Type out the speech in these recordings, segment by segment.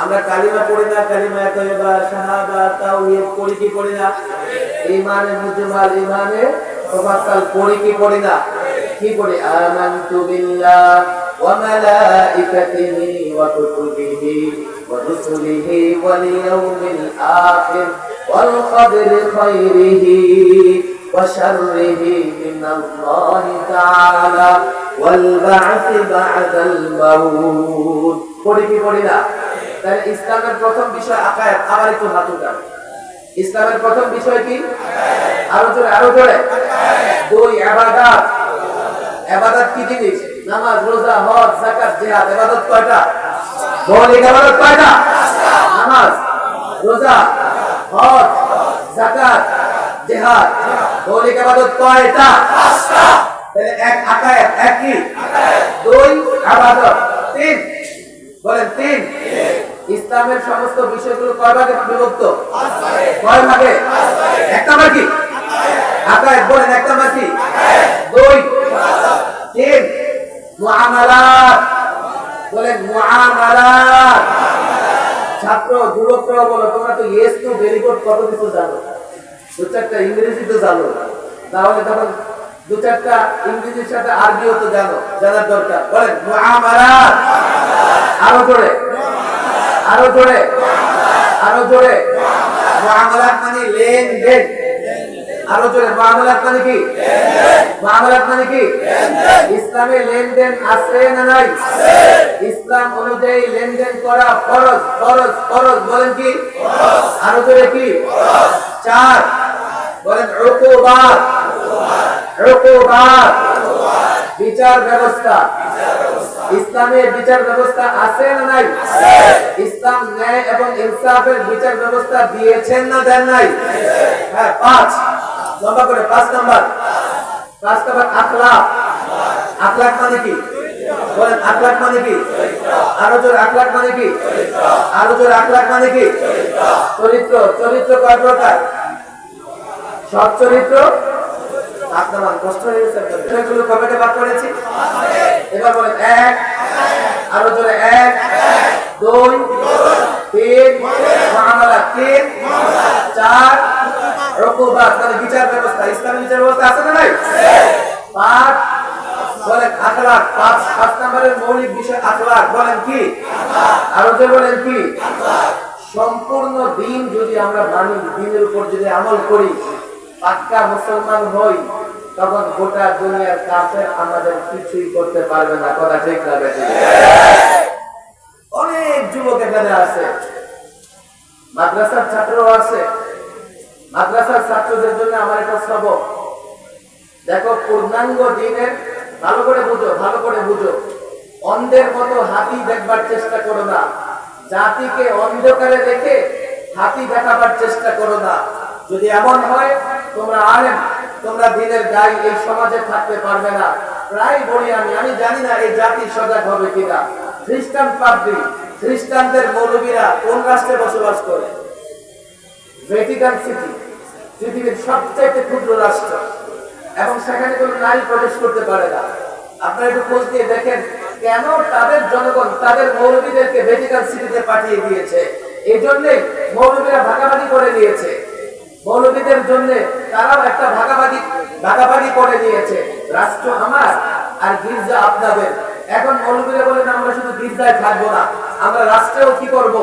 আমরা কালিমা পড়ি না, কালিমা তৈবা শাহাদা, তাওহীদ পড়ি কি পড়ি না? ঈমানে মুজমাল ঈমানে মুফাসসাল পড়ি কি পড়ি না? কি পড়ি? আমানতু বিল্লাহ ওয়া মালাইকাতিহি ওয়া কুতুবিহি ওয়া রুসুলিহি ওয়াল ইয়াউমিল আখির ওয়াল কদরি খাইরিহি শাররিহি মিনাল্লাহি তাআলা ওয়াল বা'থি বা'দাল মাউত। পড়ি কি পড়ি না? তাহলে ইসলামের প্রথম বিষয় আকায় আবার একটু হাত উঠান ইসলামের প্রথম বিষয় কি? আরও জোরে আরও জোরে। দুই, আবাদাত। আবাদাত কি জিনিস? নামাজ, রোজা, হজ, যাকাত, জিহাদ। ইবাদত কয়টা? মৌলিক ইবাদত কয়টা? নামাজ, রোজা, হজ, যাকাত, জিহাদ। মৌলিক ইবাদত কয়টা? তাহলে এক আকায় এক কি? দুই, আবাদত। তিন। বলেন, তিন। ইসলামের সমস্ত বিষয়গুলো কয় ভাগে বিভক্ত? কয় ভাগে? একটা বাকি আকায় বলেন একটা বাকি দুই। তিন। মুআমালাত। বলেন মুআমালাত। ছাত্র যুবকরা বলো, তোমরা তো ইয়েস টু ভেরি গুড কত কিছু জানো? দু চারটা ইংরেজি তো জানো। তাহলে তখন দু চারটা ইংরেজির সাথে আরবিও তো জানো, জানার দরকার। বলেন মুআমালাত। আরও জোরে আরও জোরে। আরও জোরে। মুআমালাত মানে লেনদেন। আরও জোরে। মুআমালাত মানে কি? মুআমালাত মানে কি? ইসলামে লেনদেন আছে না নাই? ইসলাম অনুযায়ী লেনদেন করা ফরজ ফরজ ফরজ। বলেন কি? আরও জোরে কি? চার। বলেন উকুবাত উকুবাত বিচার ব্যবস্থা। ইসলামের বিচার ব্যবস্থা আছে না নাই? ইসলাম ন্যায় এবং ইনসাফের বিচার ব্যবস্থা দিয়েছেন না দেন নাই? হ্যাঁ পাঁচ। লম্বা করে পাঁচ নাম্বার। পাঁচ নাম্বার আখলাক। আখলাক মানে কি? বলেন আখলাক মানে কি? আরও জোর আখলাক মানে কি? আরও জোর আখলাক মানে কি? চরিত্র। চরিত্র কয় প্রকার? সৎ চরিত্র আপনার কষ্ট হয়ে গেছে এগুলো করেছি? এবার বলেন, এক, আরও জোরে, এক, দুই, তিন তিন, চার বিচার ব্যবস্থা, ইসলামী বিচার ব্যবস্থা আছে না নাই? পাঁচ বলেন আখলাক পাঁচ পাঁচ নম্বরের মৌলিক বিষয় আখলাক বলেন কি? আরও জোরে বলেন কি? সম্পূর্ণ দিন যদি আমরা মানি, দিনের উপর যদি আমল করি, পাক্কা মুসলমান হই তখন গোটা দুনিয়ার কাছে আমাদের কিছুই করতে পারবে না। কথা ঠিক না অনেক যুবক এখানে আছে। মাদ্রাসার ছাত্রও আছে। মাদ্রাসার ছাত্রদের জন্য আমার একটা সবক। দেখো, পূর্ণাঙ্গ দিনের ভালো করে বুঝো, ভালো করে বুঝো। অন্ধের মতো হাতি দেখবার চেষ্টা করো না। জাতিকে অন্ধকারে রেখে হাতি দেখাবার চেষ্টা করো না। যদি এমন হয়, তোমরা আলেম। তোমরা দিনের গাই এই সমাজে থাকতে পারবে না। প্রায় বলি আমি আমি জানি না এই জাতি সজাগ হবে কিনা। খ্রিস্টান পাদ্রী, খ্রিস্টানদের মৌলবীরা কোন রাষ্ট্রে বসবাস করে? ভ্যাটিকান সিটি, পৃথিবীর সবচাইতে ক্ষুদ্র রাষ্ট্র। এবং সেখানে কোনো নারী প্রবেশ করতে পারে না। আপনারা একটু খোঁজ দিয়ে দেখেন, কেন তাদের জনগণ, তাদের মৌলবীদেরকে ভ্যাটিকান সিটিতে পাঠিয়ে দিয়েছে? এই জন্যে মৌলবীরা ভাগাভাগি করে দিয়েছে মৌলবীদের জন্য তারাও একটা ভাগাভাগি ভাগাভাগি করে নিয়েছে। রাষ্ট্র আমার আর গির্জা আপনাদের। এখন মৌলবীরা বলেন, আমরা শুধু গির্জায় থাকব না, আমরা রাষ্ট্রেও কি করব?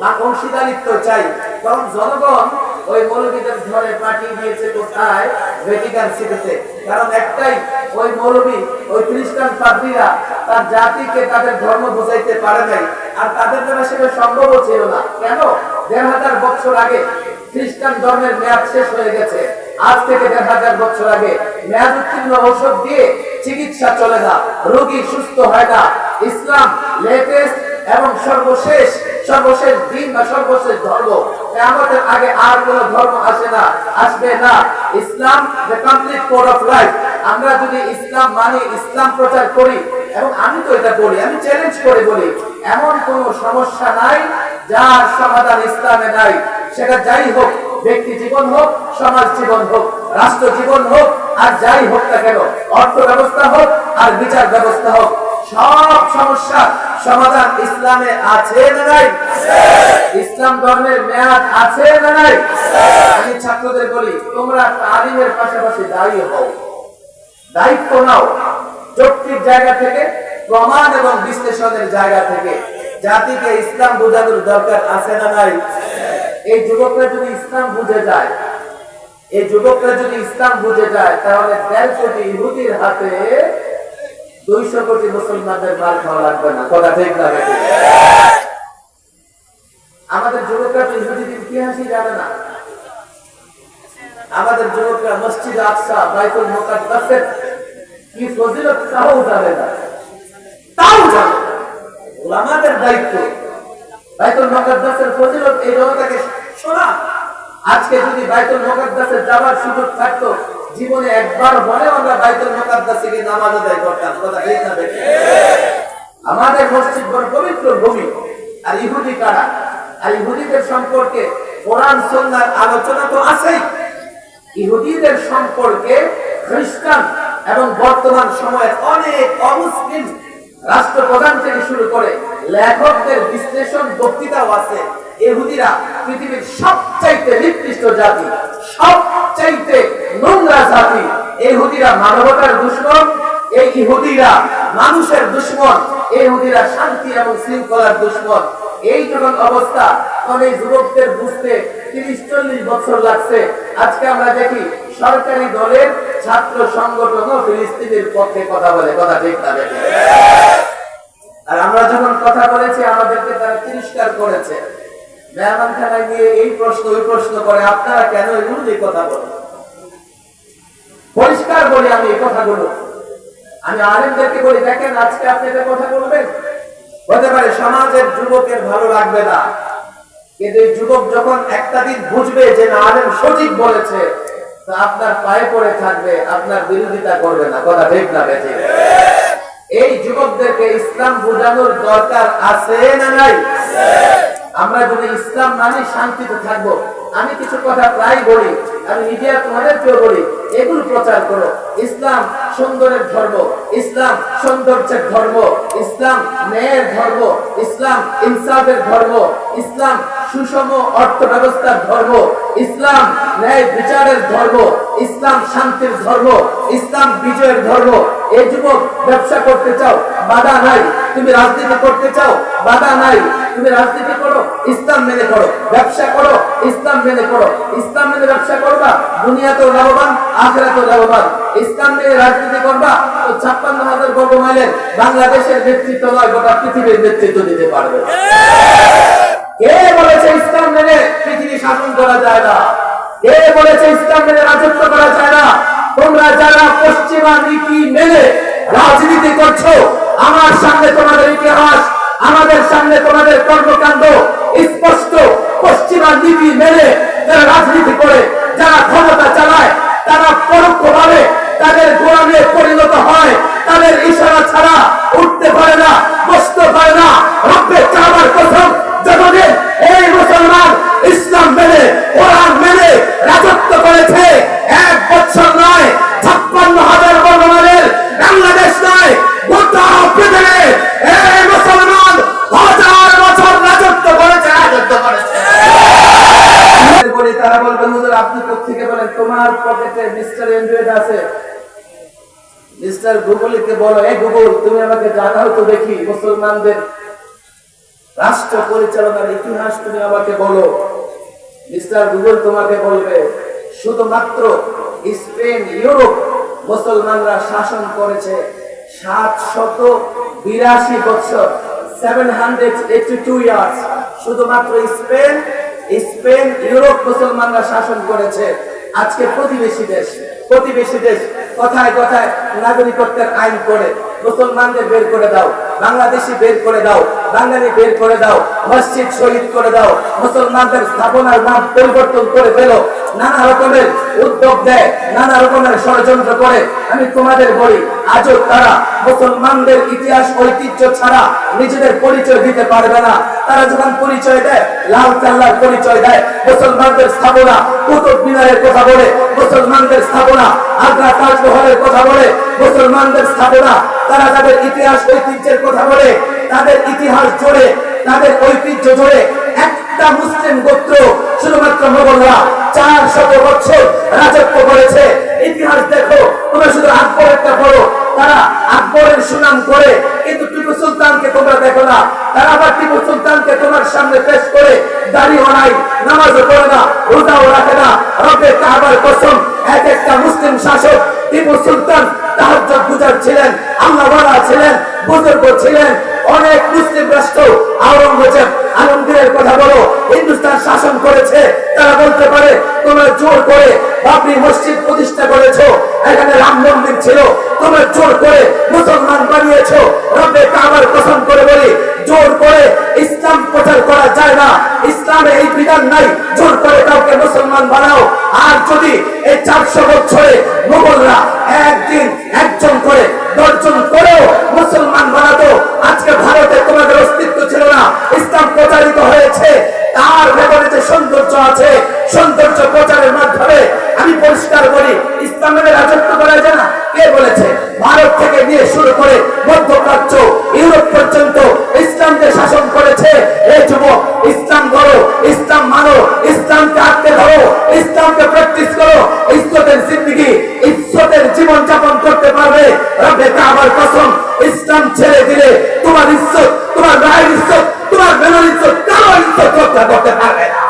না অংশীদারিত্ব চাই। তখন জনগণ ওই মৌলবীদের ধরে পাঠিয়ে দিয়েছে কোথায়? ভ্যাটিকান সিটিতে কারণ একটাই, ওই মৌলবী, ওই খ্রিস্টান পাদ্রীরা তার জাতিকে তাদের ধর্ম বোঝাইতে পারে নাই। আর তাদের দ্বারা সেটা সম্ভবও ছিল না। কেন? দেড় হাজার বছর আগে খ্রিস্টান ধর্মের মেয়াদ শেষ হয়ে গেছে। আজ থেকে দেড় হাজার বছর আগে মেয়াদ উত্তীর্ণ ঔষধ দিয়ে চিকিৎসা চলে না। রোগী সুস্থ হয় না। ইসলাম লেটেস্ট এবং সর্বশেষ সর্বশেষ দিন বা সর্বশেষ ধর্ম। আমাদের আগে আর কোন ধর্ম আসে না, আসবে না। Islam complete code of life আমরা যদি ইসলাম মানি, ইসলাম প্রচার করি, এবং আমি তো এটা করি আমি চ্যালেঞ্জ করে বলি, এমন কোন সমস্যা নাই, যার সমাধান ইসলামে নাই। সেটা যাই হোক ব্যক্তি জীবন হোক, সমাজ জীবন হোক, রাষ্ট্র জীবন হোক, আর যাই হোক না কেন অর্থ ব্যবস্থা হোক আর বিচার ব্যবস্থা হোক, সব সমস্যা সমাধান ইসলামে আছে না নাই? ইসলাম ধর্মের মেয়াদ আছে না নাই? আমি ছাত্রদের বলি, তোমরা তালিমের পাশাপাশি দাঁড়িয়ে হও। দায়িত্ব নাও। যৌক্তিক জায়গা থেকে, প্রমাণ এবং বিশ্লেষণের জায়গা থেকে জাতিকে ইসলাম বোঝানোর দরকার আছে না নাই? এই যুবকরা যদি ইসলাম বুঝে যায়, এই যুবকরা যদি ইসলাম বুঝে যায়, তাহলে দেড় কোটি ইহুদির হাতে দুইশো কোটি মুসলমানদের মাল খাওয়া লাগবে না। কথা ঠিক না আমাদের যুবকরা তো ইহুদিদের ইতিহাসই জানে না। আমাদের যুবকরা মসজিদ আকসা, বাইতুল মুকাদ্দাসের কি ফজিলত, তাও জানে না। তাও জানে ওলামাদের দায়িত্ব। বাইতুল মুকাদ্দাসের ফজিলত এই জনতাকে শোনা। আজকে যদি বাইতুল মুকাদ্দাসে যাওয়ার সুযোগ থাকতো, জীবনে একবার আমরা বাইতুল মুকাদ্দাসে গিয়ে নামাজ আদায় করতাম। কথা না? আমাদের মসজিদ বড় পবিত্র ভূমি। আর ইহুদি কারা? আর ইহুদিদের সম্পর্কে কোরআন সন্ন্যার আলোচনা তো আছেই। ইহুদিদের সম্পর্কে খ্রিস্টান এবং বর্তমান সময়ের অনেক অমুসলিম রাষ্ট্রপ্রধান থেকে শুরু করে লেখকদের বিশ্লেষণ বক্তৃতাও আছে। ইহুদিরা পৃথিবীর সবচাইতে নিকৃষ্ট জাতি, সবচাইতে নোংরা জাতি। ইহুদিরা মানবতার দুশ্মন, এই ইহুদিরা মানুষের দুশ্মন এই ইহুদিরা শান্তি এবং শৃঙ্খলার দুশ্মন। এই যখন অবস্থা এই যুবকদের বুঝতে তিরিশ, চল্লিশ বছর লাগছে। আজকে আমরা দেখি সরকারি দলের ছাত্র সংগঠনও ফিলিস্তিনের পক্ষে কথা বলে। কথা ঠিক না আর আমরা যখন কথা বলেছি, আমাদেরকে তারা তিরস্কার করেছে। মেহমানখানায় গিয়ে এই প্রশ্ন, ওই প্রশ্ন করে, আপনারা কেন এগুলো কথা বলেন? পরিষ্কার বলি আমি এই কথাগুলো। আমি আলেমদেরকে বলি, দেখেন, আজকে আপনি এটা কথা বলবেন? হতে পারে সমাজের যুবকের ভালো লাগবে না। কিন্তু যুবক যখন একটা দিন বুঝবে যে না, আলেম সঠিক বলেছে আপনার পায়ে পড়ে থাকবে, আপনার বিরোধিতা করবে না। কথা ঠিক না বেঁচে এই যুবকদেরকে ইসলাম বোঝানোর দরকার আছে না নাই? আমরা যদি ইসলাম মানে শান্তিতে থাকব। আমি কিছু কথা প্রায় বলি, আমি মিডিয়া তোমাদেরকেও বলি এগুলো প্রচার করো। ইসলাম সুন্দরের ধর্ম, ইসলাম সৌন্দর্যের ধর্ম, ইসলাম ন্যায়ের ধর্ম, ইসলাম ইনসাফের ধর্ম, ইসলাম সুষম অর্থ ব্যবস্থার ধর্ম, ইসলাম ন্যায় বিচারের ধর্ম, ইসলাম শান্তির ধর্ম, ইসলাম বিজয়ের ধর্ম। এই যুবক ব্যবসা করতে চাও, বাধা নাই। তুমি রাজনীতি করতে চাও, বাধা নাই। তুমি রাজনীতি করো, ইসলাম মেনে করো। ব্যবসা করো ইসলাম মেনে করো। ইসলাম মেনে ব্যবসা করবা, দুনিয়াতেও লাভবান, আখেরাতেও লাভবান। ইসলাম মেনে রাজনীতি করবা, তো ছাপ্পান্ন হাজার বর্গ মাইলের বাংলাদেশের নেতৃত্ব নয়, গোটা পৃথিবীর নেতৃত্ব দিতে পারবে। কে বলেছে ইসলাম মেনে পৃথিবী শাসন করা যায় না? কে বলেছে ইসলাম মেনে রাজত্ব করা যায় না? তোমরা যারা পশ্চিমা নীতি মেনে রাজনীতি করছ, আমার সামনে তোমাদের ইতিহাস, আমাদের সামনে তোমাদের কর্মকাণ্ড স্পষ্ট। পশ্চিমা নীতি মেনে যারা রাজনীতি করে, যারা ক্ষমতা চালায়, তারা পরোক্ষভাবে তাদের গোড়ামে পরিণত হয়। তাদের ইশারা ছাড়া উঠতে পারে না, বসতে পারে না। রব্বে চাবার প্রথম যতদিন এই মুসলমান ইসলাম বলো এই গুগল, তুমি আমাকে জানাও তো দেখি, মুসলমানদের রাষ্ট্র পরিচালনার ইতিহাস তুমি আমাকে বলো। মিস্টার গুগল তোমাকে বলবে, শুধুমাত্র স্পেন, ইউরোপ মুসলমানরা শাসন করেছে সাত শত বিরাশি বছর seven hundred eighty two years শুধুমাত্র স্পেন স্পেন, ইউরোপ মুসলমানরা শাসন করেছে। আজকে প্রতিবেশী দেশ প্রতিবেশী দেশ কথায় কথায় নাগরিকত্বের আইন করে, মুসলমানদের বের করে দাও, বাংলাদেশি বের করে দাও, বাঙালি বের করে দাও, মসজিদ শহীদ করে দাও, মুসলমানদের স্থাপনার নাম পরিবর্তন করে ফেলো, নানা রকমের উদ্যোগ দেয়, নানা রকমের ষড়যন্ত্র করে। আমি তোমাদের বলি, আজও তারা মুসলমানদের ইতিহাস, ঐতিহ্য ছাড়া নিজেদের পরিচয় দিতে পারবে না। তারা যখন পরিচয় দেয়, লাল কাল্লার পরিচয় দেয়, মুসলমানদের স্থাপনা, কুতুব মিনারের কথা বলে, মুসলমানদের স্থাপনা, আগ্রা তাজমহলের কথা বলে, মুসলমানদের স্থাপনা, তারা তাদের ইতিহাস, ঐতিহ্যের কথা বলে, তাদের ইতিহাস জোড়ে তাদের ঐতিহ্য জোড়ে একটা মুসলিম গোত্র শুধুমাত্র মোগলরা চার শত বছর রাজত্ব করেছে। ইতিহাস দেখো, তোমরা শুধু আকবরেরটা পড়ো তারা আকবরের সুনাম করে, কিন্তু টিপু সুলতানকে তোমরা দেখো না। তারা আবার টিপু সুলতানকে তোমার সামনে পেশ করে দাঁড়িয়ে নাই নামাজও করে না, রোজাও রাখে না। রবে তাহার কসম, এক একটা মুসলিম শাসক টিপু সুলতান তাহার গুজার ছিলেন। আল্লাহ বুজুর্গ ছিলেন, অনেক মুসলিম রাষ্ট্র, আওরঙ্গজেব আলমগীরের কথা বলো, হিন্দুস্তান শাসন করেছে, তারা বলতে পারে, তোমরা জোর করে বাবরি মসজিদ প্রতিষ্ঠা করেছ, এখানে রাম মন্দির ছিল, তোমরা জোর করে মুসলমান বানিয়েছো, রব্বে কাবার কসম করে বলি, জোর করে ইসলাম প্রচার করা যায় না, ইসলামে এই বিধান নাই, জোর করে কাউকে মুসলমান বানাও, আর যদি এই চারশো বছরে মোগলরা একদিন একজন করে ইসলামের রাজত্ব করা যায় না। কে বলেছে? ভারত থেকে নিয়ে শুরু করে মধ্যপ্রাচ্য, ইউরোপ পর্যন্ত ইসলাম শাসন করেছে। এই যুবক, ইসলাম ধরো ইসলাম মানো, ইসলামকে আঁকতে ধরো, ইসলামকে প্র্যাকটিস করো। ইজ্জতের জিন্দগি, ইজ্জতের জীবন যাপন করতে পারবে। রব্বে কাবার কসম, ইসলাম ছেড়ে দিলে তোমার ঈশ্বর তোমার রায়ের ঈশ্বর তোমার বেনার ইজ্জত, কারোর ঈশ্বর করতে পারবে না।